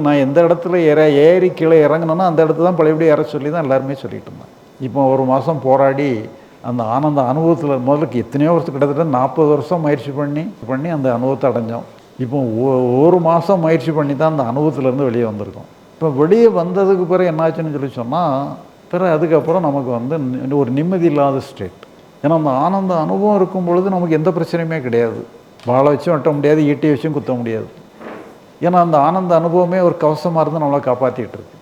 நான் எந்த இடத்துல ஏற ஏறி கீழே இறங்கினேன்னா அந்த இடத்துல தான் பழையபடி ஏற சொல்லி தான் எல்லாருமே சொல்லிட்டு இருந்தேன் இப்போ ஒரு மாதம் போராடி அந்த ஆனந்த அனுபவத்தில் முதலுக்கு எத்தனையோ வருஷம் கிட்டத்தட்ட நாற்பது வருஷம் முயற்சி பண்ணி பண்ணி அந்த அனுபவத்தை அடைஞ்சோம். இப்போ ஒ- ஒரு மாதம் முயற்சி பண்ணி தான் அந்த அனுபவத்திலேருந்து வெளியே வந்திருக்கோம். இப்போ வெளியே வந்ததுக்கு பிறகு என்னாச்சுன்னு சொல்லி சொன்னால் பிறகு அதுக்கப்புறம் நமக்கு வந்து ஒரு நிம்மதி இல்லாத ஸ்டேட் ஏன்னா அந்த ஆனந்த அனுபவம் இருக்கும் பொழுது நமக்கு எந்த பிரச்சனையுமே கிடையாது. வாழை வச்சும் வெட்ட முடியாது ஈட்டி வச்சும் குத்த முடியாது. ஏன்னா அந்த ஆனந்த அனுபவமே ஒரு கவசமாக இருந்து நம்மளை காப்பாற்றிட்டு இருக்கு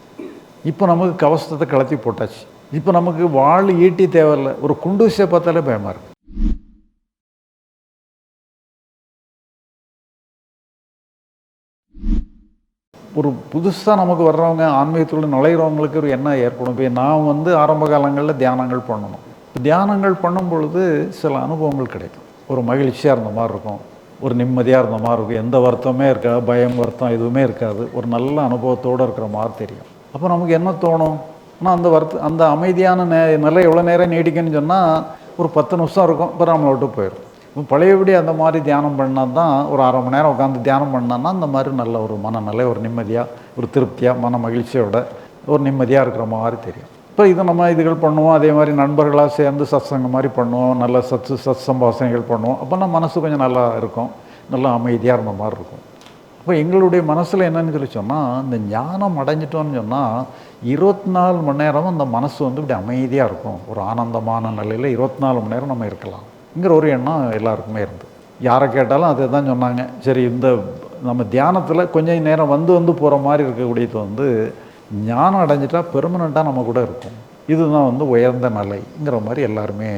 இப்போ நமக்கு கவசத்தை கலத்தி போட்டாச்சு. இப்போ நமக்கு வாழ் ஈட்டி தேவையில்லை. ஒரு குண்டூசியை பார்த்தாலே பயமாக இருக்கு. ஒரு புதுசாக நமக்கு வர்றவங்க ஆன்மீகத்துள்ள நுழையிறவங்களுக்கு ஒரு எண்ணம் ஏற்படும். இப்போ நான் வந்து ஆரம்ப காலங்களில் தியானங்கள் பண்ணணும். தியானங்கள் பண்ணும் பொழுது சில அனுபவங்கள் கிடைக்கும். ஒரு மகிழ்ச்சியாக இருந்த மாதிரி இருக்கும். ஒரு நிம்மதியாக இருந்த மாதிரி இருக்கும் எந்த வருத்தமே இருக்காது பயம் வருத்தம் எதுவுமே இருக்காது. ஒரு நல்ல அனுபவத்தோடு இருக்கிற மாதிரி தெரியும். அப்போ நமக்கு என்ன தோணும்? ஆனால் அந்த வருத்த அந்த அமைதியான நே நிலை எவ்வளோ நேரம் நீடிக்குன்னு சொன்னால் ஒரு பத்து நிமிஷம் இருக்கும் அப்புறம் நம்மளை விட்டு போயிடும். இப்போ பழையபடி அந்த மாதிரி தியானம் பண்ணால் தான் ஒரு அரை மணி நேரம் உட்காந்து தியானம் பண்ணான்னா அந்த மாதிரி நல்ல ஒரு மனநிலை ஒரு நிம்மதியாக ஒரு திருப்தியாக மன மகிழ்ச்சியோட ஒரு நிம்மதியாக இருக்கிற மாதிரி தெரியும். இப்போ இது நம்ம இதுகள் பண்ணுவோம். அதே மாதிரி நண்பர்களாக சேர்ந்து சத்சங்கம் மாதிரி பண்ணுவோம். நல்ல சத்து சத் சம்பாசனைகள் பண்ணுவோம். அப்போனா மனசு கொஞ்சம் நல்லா இருக்கும். நல்லா அமைதியாக இருந்த மாதிரி இருக்கும். அப்போ எங்களுடைய மனசில் என்னன்னு சொல்லி சொன்னால் இந்த ஞானம் அடைஞ்சிட்டோம்னு சொன்னால் இருபத்தி நாலு மணி நேரமும் அந்த மனசு வந்து இப்படி அமைதியாக இருக்கும். ஒரு ஆனந்தமான நிலையில் இருபத்தி நாலு மணி நேரம் நம்ம இருக்கலாம்ங்கிற ஒரு எண்ணம் எல்லாருக்குமே இருந்து. யாரை கேட்டாலும் அதை தான் சொன்னாங்க. சரி இந்த நம்ம தியானத்தில் கொஞ்சம் நேரம் வந்து வந்து போகிற மாதிரி இருக்கக்கூடியது வந்து ஞானம் அடைஞ்சிட்டா பெர்மனண்ட்டாக நம்ம கூட இருக்கும். இதுதான் வந்து உயர்ந்த நிலைங்கிற மாதிரி எல்லாருமே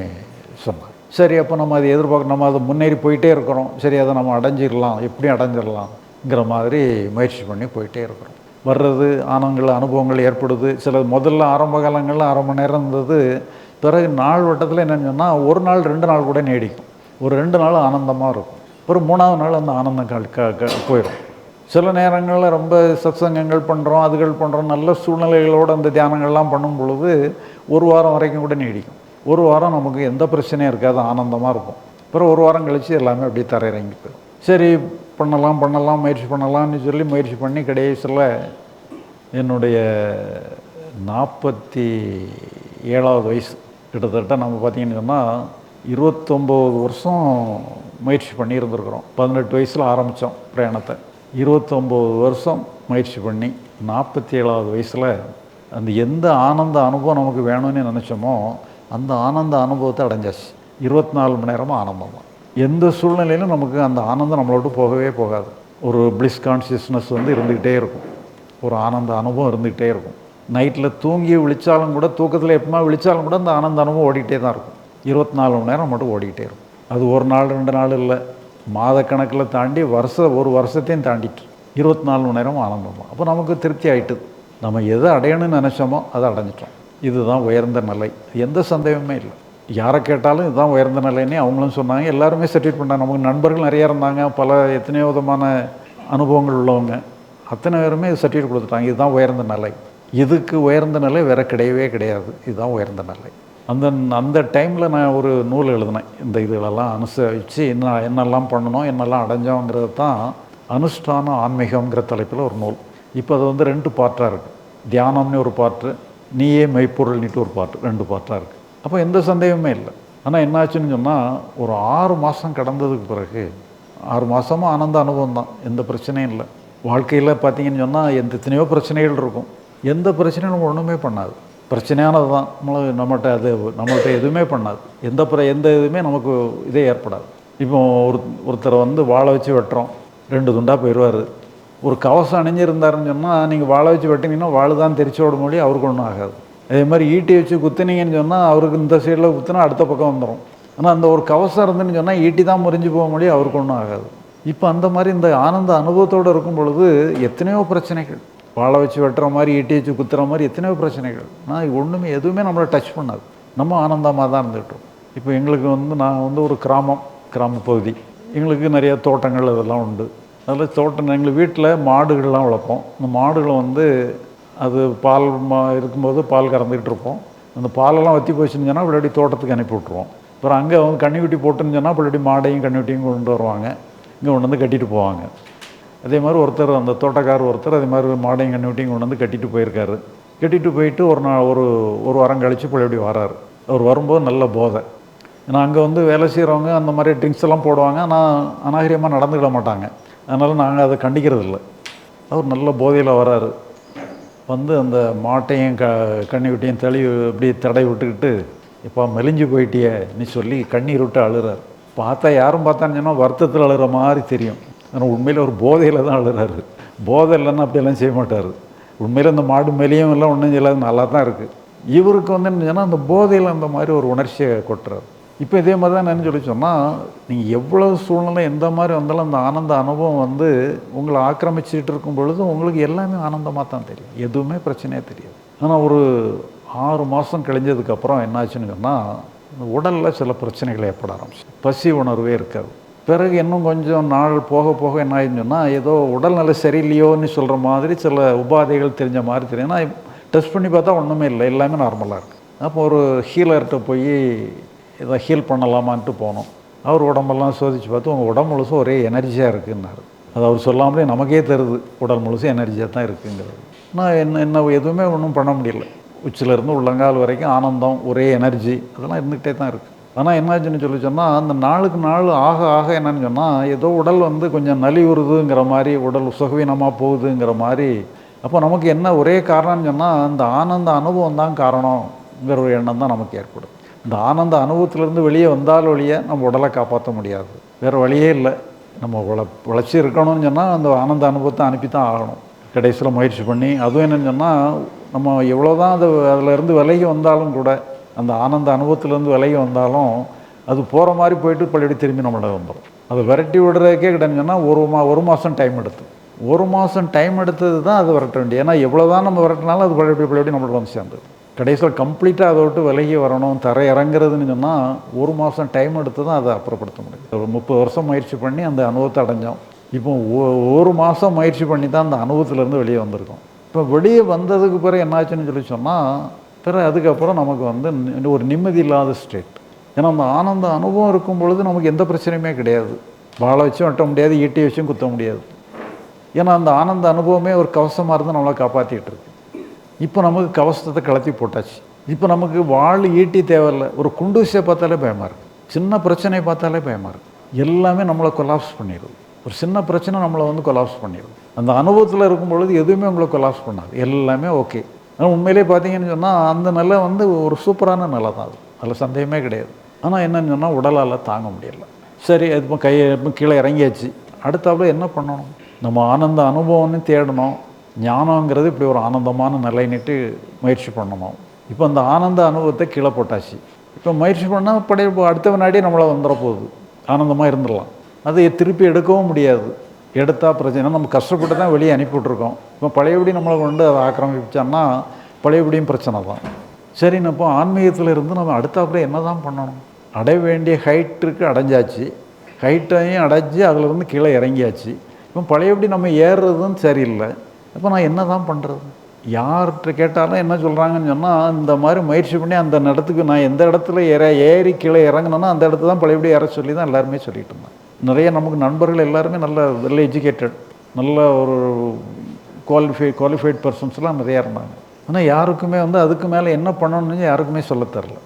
சொன்னார் சரி அப்போ நம்ம அதை எதிர்பார்க்க நம்ம அதை முன்னேறி போயிட்டே இருக்கிறோம். சரி அதை நம்ம அடைஞ்சிடலாம். எப்படி அடைஞ்சிடலாம்ங்கிற மாதிரி முயற்சி பண்ணி போயிட்டே இருக்கிறோம். வர்றது ஆனங்கள் அனுபவங்கள் ஏற்படுது. சில முதல்ல ஆரம்ப காலங்களில் அரை மணி நேரம் இருந்தது. பிறகு நாள் வட்டத்தில் என்னென்னு சொன்னால் ஒரு நாள் ரெண்டு நாள் கூட நீடிக்கும். ஒரு ரெண்டு நாள் ஆனந்தமாக இருக்கும். ஒரு மூணாவது நாள் அந்த ஆனந்தம் க போயிடும் சில நேரங்களில் ரொம்ப சத்சங்கங்கள் பண்ணுறோம் அதுகள் பண்ணுறோம் நல்ல சூழ்நிலைகளோடு அந்த தியானங்கள்லாம் பண்ணும் பொழுது ஒரு வாரம் வரைக்கும் கூட நீடிக்கும். ஒரு வாரம் நமக்கு எந்த பிரச்சனையும் இருக்காது ஆனந்தமாக இருக்கும். அப்புறம் ஒரு வாரம் கழித்து எல்லாமே அப்படியே தரையிறங்கி போயிடும். சரி பண்ணலாம் பண்ணலாம் முயற்சி பண்ணலாம்னு சொல்லி முயற்சி பண்ணி கடைசியில் என்னுடைய நாற்பத்தி ஏழாவது வயசு. கிட்டத்தட்ட நம்ம பார்த்தீங்கன்னு சொன்னால் இருபத்தொம்போது வருஷம் முயற்சி பண்ணியிருந்துருக்குறோம். பதினெட்டு வயசில் ஆரம்பித்தோம் பிரயாணத்தை. இருபத்தொம்போது வருஷம் முயற்சி பண்ணி நாற்பத்தி ஏழாவது வயசில் அந்த எந்த ஆனந்த அனுபவம் நமக்கு வேணும்னு நினச்சோமோ அந்த ஆனந்த அனுபவத்தை அடைஞ்சாச்சு. இருபத்தி நாலு மணி நேரமும் ஆனந்தம் தான். எந்த சூழ்நிலையிலும் நமக்கு அந்த ஆனந்தம் நம்மளோட விட்டு போகவே போகாது. ஒரு பிளிஸ் கான்சியஸ்னஸ் வந்து இருந்துக்கிட்டே இருக்கும். ஒரு ஆனந்த அனுபவம் இருந்துக்கிட்டே இருக்கும். நைட்டில் தூங்கி விழிச்சாலும் கூட தூக்கத்தில் எப்பமா விழிச்சாலும் கூட அந்த ஆனந்த அனுபவம் ஓடிக்கிட்டே தான் இருக்கும். இருபத்தி நாலு மணி நேரம் மட்டும் ஓடிக்கிட்டே இருக்கும். அது ஒரு நாள் ரெண்டு நாள் இல்லை. மாதக்கணக்கில் தாண்டி வருஷ ஒரு வருஷத்தையும் தாண்டிட்டு இருபத்தி நாலு மணி நேரம் ஆனந்தம் அப்போ நமக்கு திருப்தி ஆயிட்டுது. நம்ம எதை அடையணும்னு நினச்சோமோ அதை அடைஞ்சிட்டோம். இதுதான் உயர்ந்த நிலை. எந்த சந்தேகமே இல்லை. யாரை கேட்டாலும் இதுதான் உயர்ந்த நிலைன்னே அவங்களும் சொன்னாங்க. எல்லாருமே சர்டிஃபிகேட் பண்ணாங்க நமக்கு நண்பர்கள் நிறையா இருந்தாங்க. பல எத்தனையோ விதமான அனுபவங்கள் உள்ளவங்க. அத்தனை பேருமே சர்டிஃபிகேட் கொடுத்துட்டாங்க. இதுதான் உயர்ந்த நிலை. இதுக்கு உயர்ந்த நிலை வேற கிடையவே கிடையாது. இதுதான் உயர்ந்த நிலை. அந்த அந்த டைமில் நான் ஒரு நூல் எழுதினேன். இந்த இதுகளெல்லாம் அனுசரித்து என்ன என்னெல்லாம் பண்ணணும் என்னெல்லாம் அடைஞ்சோங்கிறது தான் அனுஷ்டான ஆன்மீகம்ங்கிற தலைப்பில் ஒரு நூல். இப்போ அது வந்து ரெண்டு பார்ட்டாக இருக்குது தியானம்னு ஒரு பாட்டு நீயே மெய்ப்பொருள்னிட்டு ஒரு பாட்டு ரெண்டு பார்ட்டாக இருக்குது அப்போ எந்த சந்தேகமே இல்லை. ஆனால் என்னாச்சுன்னு சொன்னால் ஒரு ஆறு மாதம் கடந்ததுக்கு பிறகு ஆறு மாதமும் ஆனந்த அனுபவம் தான். எந்த பிரச்சனையும் இல்லை. வாழ்க்கையில் பார்த்தீங்கன்னு சொன்னால் எந்த எத்தனையோ பிரச்சனைகள் இருக்கும். எந்த பிரச்சனையும் ஒன்றுமே பண்ணாது. பிரச்சனையானது தான் நம்மள நம்மகிட்ட அது நம்மள்கிட்ட எதுவுமே பண்ணாது. எந்த பிர எந்த இதுவுமே நமக்கு இதே ஏற்படாது. இப்போ ஒரு ஒருத்தரை வந்து வாழை வச்சு வெட்டுறோம். ரெண்டு துண்டாக போயிடுவார். ஒரு கவசம் அணிஞ்சிருந்தாருன்னு சொன்னால் நீங்கள் வாழை வச்சு வெட்டினீங்கன்னா வாழை தான் தெரிச்சு விட அவருக்கு ஒன்றும் ஆகாது. அதே மாதிரி ஈட்டி வச்சு குத்துனீங்கன்னு சொன்னால் அவருக்கு இந்த சைடில் குத்துனா அடுத்த பக்கம் வந்துடும் ஆனால் அந்த ஒரு கவசம் இருந்துன்னு சொன்னால் ஈட்டி தான் முறிஞ்சு போக முடியும் அவருக்கு ஒன்றும் ஆகாது. இப்போ அந்த மாதிரி இந்த ஆனந்த அனுபவத்தோடு இருக்கும் பொழுது எத்தனையோ பிரச்சனைகள். வாழை வச்சு வெட்டுற மாதிரி ஈட்டி வச்சு குத்துற மாதிரி எத்தனையோ பிரச்சனைகள். ஆனால் ஒன்றுமே எதுவுமே நம்மளை டச் பண்ணாது. நம்ம ஆனந்தமாக தான் இருந்துகிட்டோம். இப்போ எங்களுக்கு வந்து நான் வந்து ஒரு கிராமம் கிராம பகுதி. எங்களுக்கு நிறைய தோட்டங்கள் இதெல்லாம் உண்டு. அதில் தோட்டம் எங்கள் வீட்டில் மாடுகள்லாம் வளர்ப்போம். இந்த மாடுகளை வந்து அது பால் மா இருக்கும்போது பால் கறந்துக்கிட்டு இருப்போம். அந்த பாலெல்லாம் வற்றி போச்சுன்னு சொன்னால் தோட்டத்துக்கு அனுப்பி விட்ருவோம் அப்புறம் அங்கே அவங்க கன்னிக்குட்டி போட்டுன்னு சொன்னால் பிள்ளாடி மாடையும் கன்னிக்குட்டியும் கொண்டு வருவாங்க. இங்கே கொண்டு வந்து கட்டிட்டு போவாங்க. அதே மாதிரி ஒருத்தர் அந்த தோட்டக்காரர் ஒருத்தர் அதே மாதிரி மாடையும் கண்ணுட்டியும் கொண்டு வந்து கட்டிட்டு போயிருக்காரு. கட்டிட்டு போயிட்டு ஒரு நாள் ஒரு ஒரு வாரம் கழித்து பழையபடி வராரு. அவர் வரும்போது நல்ல போதை. ஏன்னா அங்கே வந்து வேலை செய்கிறவங்க அந்த மாதிரி ட்ரிங்க்ஸ் எல்லாம் போடுவாங்க. ஆனால் அநாகரியமாக நடந்துக்கிட மாட்டாங்க. அதனால் நாங்கள் அதை கண்டிக்கிறது இல்லை அவர் நல்ல போதையில் வராரு. வந்து அந்த மாட்டையும் க கண்ணிக்குட்டியும் தெளி இப்படி தடை விட்டுக்கிட்டு இப்போ மெலிஞ்சு போயிட்டியே நீ சொல்லி கண்ணீர் விட்டு அழுகிறார் பார்த்தா யாரும் பார்த்தான்னு சொன்னால் வருத்தத்தில் அழுகிற மாதிரி தெரியும். ஆனால் உண்மையில் ஒரு போதையில் தான் அழுறாரு. போதை இல்லைன்னா அப்படியெல்லாம் செய்ய மாட்டார். உண்மையில் இந்த மாடு மேலேயும் எல்லாம் ஒன்றும் செய்யலாது நல்லா தான் இருக்குது இவருக்கு வந்து என்னன்னா அந்த போதையில் அந்த மாதிரி ஒரு உணர்ச்சியை கொட்டுறாரு. இப்போ இதே மாதிரி தான் என்ன சொல்லி சொன்னால் நீங்கள் எவ்வளோ சூழ்நிலை எந்த மாதிரி வந்தாலும் அந்த ஆனந்த அனுபவம் வந்து உங்களை ஆக்கிரமிச்சுட்டு இருக்கும் பொழுது உங்களுக்கு எல்லாமே ஆனந்தமாக தான் தெரியும். எதுவுமே பிரச்சனையே தெரியாது. ஆனால் ஒரு ஆறு மாதம் கழிஞ்சதுக்கப்புறம் என்னாச்சுன்னு சொன்னால் இந்த உடலில் சில பிரச்சனைகள் ஏற்பட ஆரம்பிச்சு பசி உணர்வே இருக்காது. பிறகு இன்னும் கொஞ்சம் நாள் போக போக என்ன ஆயிடுச்சுன்னு சொன்னால் ஏதோ உடல்நிலை சரியில்லையோன்னு சொல்கிற மாதிரி சில உபாதைகள் தெரிஞ்ச மாதிரி தெரியும். ஏன்னா டெஸ்ட் பண்ணி பார்த்தா ஒன்றுமே இல்லை எல்லாமே நார்மலாக இருக்குது அப்போ ஒரு ஹீலர்கிட்ட போய் இதை ஹீல் பண்ணலாமான்ட்டு போனோம். அவர் உடம்பெல்லாம் சோதிச்சு பார்த்து உங்கள் உடம்பு முழுசும் ஒரே எனர்ஜியாக இருக்குன்னாரு. அது அவர் சொல்லாமலே நமக்கே தருது உடல் முழுசும் எனர்ஜியாக தான் இருக்குங்கிறது. நான் என்ன என்ன எதுவுமே ஒன்றும் பண்ண முடியல. உச்சிலேருந்து உள்ளங்கால் வரைக்கும் ஆனந்தம் ஒரே எனர்ஜி அதெல்லாம் இருந்துக்கிட்டே தான் இருக்குது ஆனால் என்னாச்சுன்னு சொல்லி சொன்னால் அந்த நாளுக்கு நாள் ஆக ஆக என்னன்னு சொன்னால் ஏதோ உடல் வந்து கொஞ்சம் நலிவுறுதுங்கிற மாதிரி உடல் சுகவீனமாக போகுதுங்கிற மாதிரி. அப்போ நமக்கு என்ன ஒரே காரணம்னு சொன்னால் அந்த ஆனந்த அனுபவம் தான் காரணங்கிற ஒரு எண்ணம் தான் நமக்கு ஏற்படும். இந்த ஆனந்த அனுபவத்திலேருந்து வெளியே வந்தால் வழியே நம்ம உடலை காப்பாற்ற முடியாது. வேறு வழியே இல்லை. நம்ம உழ உழைச்சி இருக்கணும்னு சொன்னால் அந்த ஆனந்த அனுபவத்தை அனுப்பி தான் ஆகணும். கடைசியில் முயற்சி பண்ணி அதுவும் என்னென்னு சொன்னால் நம்ம எவ்வளோ தான் அது அதிலேருந்து விலகி வந்தாலும் கூட அந்த ஆனந்த அனுபவத்துலேருந்து விலகி வந்தாலும் அது போகிற மாதிரி போயிட்டு பள்ளியோட திரும்பி நம்மளோட வந்துடும் அதை விரட்டி விடுறதுக்கே கிட்டன்னு சொன்னால் ஒரு மா ஒரு மாதம் டைம் எடுத்து. ஒரு மாதம் டைம் எடுத்தது தான் அது விரட்ட வேண்டிய. ஏன்னா எவ்வளோ தான் நம்ம விரட்டினாலும் அது பழைய பழையபடி நம்மளோட வந்து சேர்ந்தது. கடைசியில் கம்ப்ளீட்டாக அதை விட்டு விலகி வரணும் தரை இறங்குறதுன்னு சொன்னால் ஒரு மாதம் டைம் எடுத்து தான் அதை அப்புறப்படுத்த முடியும். ஒரு முப்பது வருஷம் முயற்சி பண்ணி அந்த அனுபவத்தை அடைஞ்சோம். இப்போ ஒரு மாதம் முயற்சி பண்ணி தான் அந்த அனுபவத்துலேருந்து வெளியே வந்திருக்கோம். இப்போ வெளியே வந்ததுக்கு பிறகு என்னாச்சுன்னு சொல்லி சொன்னால் பிறகு அதுக்கப்புறம் நமக்கு வந்து ஒரு நிம்மதி இல்லாத ஸ்டேட் ஏன்னா அந்த ஆனந்த அனுபவம் இருக்கும் பொழுது நமக்கு எந்த பிரச்சனையுமே கிடையாது. வாழை வச்சும் வெட்ட முடியாது ஈட்டி வச்சும் குத்த முடியாது. ஏன்னா அந்த ஆனந்த அனுபவமே ஒரு கவசமாக இருந்து நம்மளை காப்பாற்றிட்டு இருக்கு இப்போ நமக்கு கவசத்தை கலத்தி போட்டாச்சு. இப்போ நமக்கு வாழ் ஈட்டி தேவையில்லை. ஒரு குண்டூசியை பார்த்தாலே பயமாக இருக்குது சின்ன பிரச்சனையை பார்த்தாலே பயமாக இருக்குது எல்லாமே நம்மளை கொலாப்ஸ் பண்ணிடுது ஒரு சின்ன பிரச்சனை நம்மளை வந்து கொலாப்ஸ் பண்ணிடுது அந்த அனுபவத்தில் இருக்கும் பொழுது எதுவுமே உங்களை கொலாப்ஸ் பண்ணாது. எல்லாமே ஓகே ஆனால் உண்மையிலே பார்த்தீங்கன்னு சொன்னால் அந்த நிலை வந்து ஒரு சூப்பரான நிலை தான் அது. அதில் சந்தேகமே கிடையாது. ஆனால் என்னன்னு சொன்னால் உடலால் தாங்க முடியல. சரி அது இப்போ கையை இப்போ கீழே இறங்கியாச்சு. அடுத்தாப்புல என்ன பண்ணணும்? நம்ம ஆனந்த அனுபவம்னு தேடணும். ஞானங்கிறது இப்படி ஒரு ஆனந்தமான நிலைன்னுட்டு முயற்சி பண்ணணும். இப்போ அந்த ஆனந்த அனுபவத்தை கீழே போட்டாச்சு. இப்போ முயற்சி பண்ணால் படி அடுத்த வினாடி நம்மளை வந்துட போகுது. ஆனந்தமாக இருந்துடலாம். அதை திருப்பி எடுக்கவும் முடியாது. எடுத்தால் பிரச்சனை. நம்ம கஷ்டப்பட்டு தான் வெளியே அனுப்பிவிட்ருக்கோம் இப்போ பழையபடி நம்மளை கொண்டு அதை ஆக்கிரமிச்சான்னா பழையபடியும் பிரச்சனை தான். சரின்னு இப்போ ஆன்மீகத்தில் இருந்து நம்ம அடுத்தாப்புல என்ன தான் பண்ணணும்? அடைய வேண்டிய ஹைட்டுக்கு அடைஞ்சாச்சு. ஹைட்டையும் அடைஞ்சி அதிலிருந்து கீழே இறங்கியாச்சு. இப்போ பழையபடி நம்ம ஏறுறதும் சரியில்லை. இப்போ நான் என்ன தான் பண்ணுறது யார்கிட்ட கேட்டாலும் என்ன சொல்கிறாங்கன்னு சொன்னால் இந்த மாதிரி முயற்சி பண்ணி அந்த இடத்துக்கு நான் எந்த இடத்துல ஏற ஏறி கீழே இறங்கினேன்னா அந்த இடத்துல தான் பழையபடி ஏற சொல்லி தான் எல்லாருமே சொல்லிட்டு இருந்தேன் நிறைய நமக்கு நண்பர்கள் எல்லாருமே நல்ல வெல் எஜுகேட்டட் நல்ல ஒரு குவாலிஃபை குவாலிஃபைட் பர்சன்ஸ்லாம் நிறையா இருந்தாங்க. ஆனால் யாருக்குமே வந்து அதுக்கு மேலே என்ன பண்ணணும்னு யாருக்குமே சொல்ல தெரில.